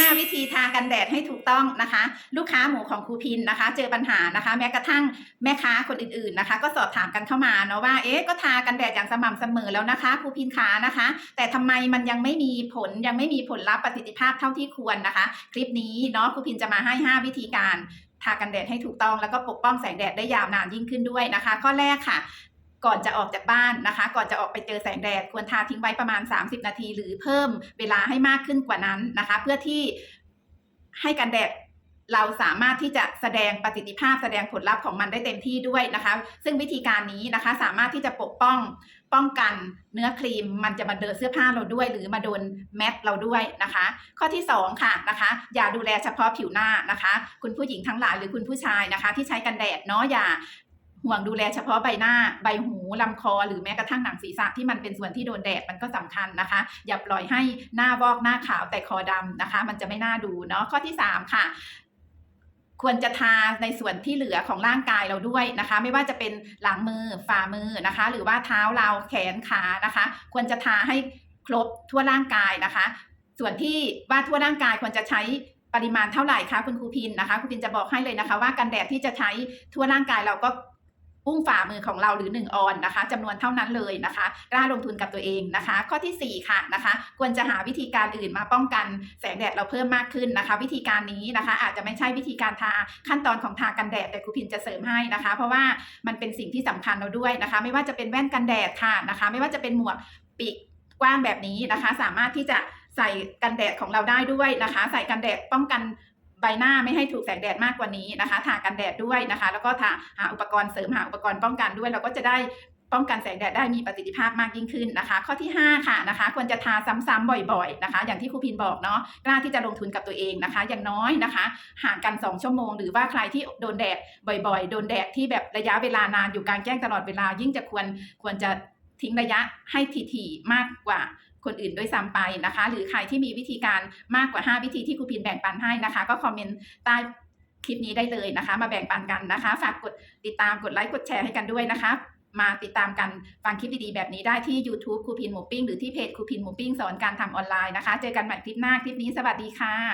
5 วิธีทากันแดดให้ถูกต้องนะคะ ลูกค้าหมูของครูพินนะคะ เจอปัญหานะคะ แม้กระทั่งแม่ค้าคนอื่นๆนะคะ ก็สอบถามกันเข้ามาเนาะว่าเอ๊ะก็ทากันแดดอย่างสม่ำเสมอแล้วนะคะครูพินขานะคะ แต่ทำไมมันยังไม่มีผลยังไม่มีผลลัพธ์ประสิทธิภาพเท่าที่ควรนะคะ คลิปนี้เนาะครูพินจะมาให้ 5 วิธีการทากันแดดให้ถูกต้องแล้วก็ปกป้องแสงแดดได้ยาวนานยิ่งขึ้นด้วยนะคะ ข้อแรกค่ะ ก่อนจะออกจากบ้านนะคะ ก่อนจะออกไปเจอแสงแดดควรทาทิ้งไว้ประมาณ 30 นาที หรือเพิ่มเวลาให้มากขึ้นกว่านั้นนะคะ เพื่อที่ให้กันแดดเราสามารถที่จะแสดงประสิทธิภาพแสดงผลลัพธ์ของมันได้เต็มที่ด้วยนะคะ ซึ่งวิธีการนี้นะคะสามารถที่จะปกป้องป้องกันเนื้อครีม มันจะมาเดินเสื้อผ้าเราด้วย หรือมาโดนแมทเราด้วยนะคะ ข้อที่สองค่ะนะคะ อย่าดูแลเฉพาะผิวหน้านะคะ คุณผู้หญิงทั้งหลายหรือคุณผู้ชายนะคะ ที่ใช้กันแดดเนาะอย่า ห่วงดูแลเฉพาะใบหน้าใบหูลำคอ หรือแม้กระทั่งหนังศีรษะที่มันเป็นส่วนที่โดนแดดมันก็สำคัญนะคะ อย่าปล่อยให้หน้าวอกหน้าขาวแต่คอดำนะคะ มันจะไม่น่าดูเนาะข้อที่สามค่ะควรจะทาในส่วนที่เหลือของร่างกายเราด้วยนะคะ ไม่ว่าจะเป็นหลังมือฝ่ามือนะคะ หรือว่าเท้าเราแขนขานะคะ ควรจะทาให้ครบทั่วร่างกายนะคะ ส่วนที่ว่าทั่วร่างกายควรจะใช้ปริมาณเท่าไหร่คะคุณครูพินนะคะคุณพินจะบอกให้เลยนะคะ ว่ากันแดดที่จะใช้ทั่วร่างกายเราก็ อุ้งฝ่ามือของเราหรือ 1 ออนนะคะจำนวนเท่านั้นเลยนะคะกล้าลงทุนกับตัวเองนะคะ ข้อทีสี่ 4 ค่ะนะคะ ควรจะหาวิธีการอื่นมาป้องกันแสงแดดเราเพิ่มมากขึ้นนะคะ วิธีการนี้นะคะ อาจจะไม่ใช่วิธีการทาขั้นตอนของทากันแดดแต่ครูพินจะเสริมให้นะคะ เพราะว่ามันเป็นสิ่งที่สำคัญเราด้วยนะคะ ไม่ว่าจะเป็นแว่นกันแดดค่ะนะคะ ไม่ว่าจะเป็นหมวกปีกกว้างแบบนี้นะคะ สามารถที่จะใส่กันแดดของเราได้ด้วยนะคะ ใส่กันแดดป้องกัน ใบหน้าไม่ให้ถูกแสงแดดมากกว่านี้นะคะทากันแดดด้วยนะคะ แล้วก็ทาหาอุปกรณ์เสริมหาอุปกรณ์ป้องกันด้วยเราก็จะได้ป้องกันแสงแดดได้มีประสิทธิภาพมากยิ่งขึ้นนะคะ ข้อที่ 5 ค่ะนะคะ ควรจะทาซ้ำๆบ่อยๆนะคะ อย่างที่ครูพินบอกเนาะกล้าที่จะลงทุนกับตัวเองนะคะ อย่างน้อยนะคะ ห่างกัน 2 ชั่วโมง หรือว่าใครที่โดนแดดบ่อยๆ โดนแดดที่แบบระยะเวลานานอยู่กลางแจ้งตลอดเวลา ยิ่งจะควรควรจะทิ้งระยะให้ถี่ๆมากกว่า คนอื่นด้วยซ้ำไปนะคะ หรือใครที่มีวิธีการมากกว่า 5 วิธีที่ครูพินแบ่งปันให้นะคะ ก็คอมเมนต์ใต้คลิปนี้ได้เลยนะคะ มาแบ่งปันกันนะคะ ฝากกดติดตามกดไลค์กดแชร์ให้กันด้วยนะคะ มาติดตามกันฟังคลิปดีๆแบบนี้ได้ที่ YouTube ครูพินหมูปิ้งหรือที่เพจครูพินหมูปิ้งสอนการทำออนไลน์นะคะ เจอกันใหม่คลิปหน้าคลิปนี้สวัสดีค่ะ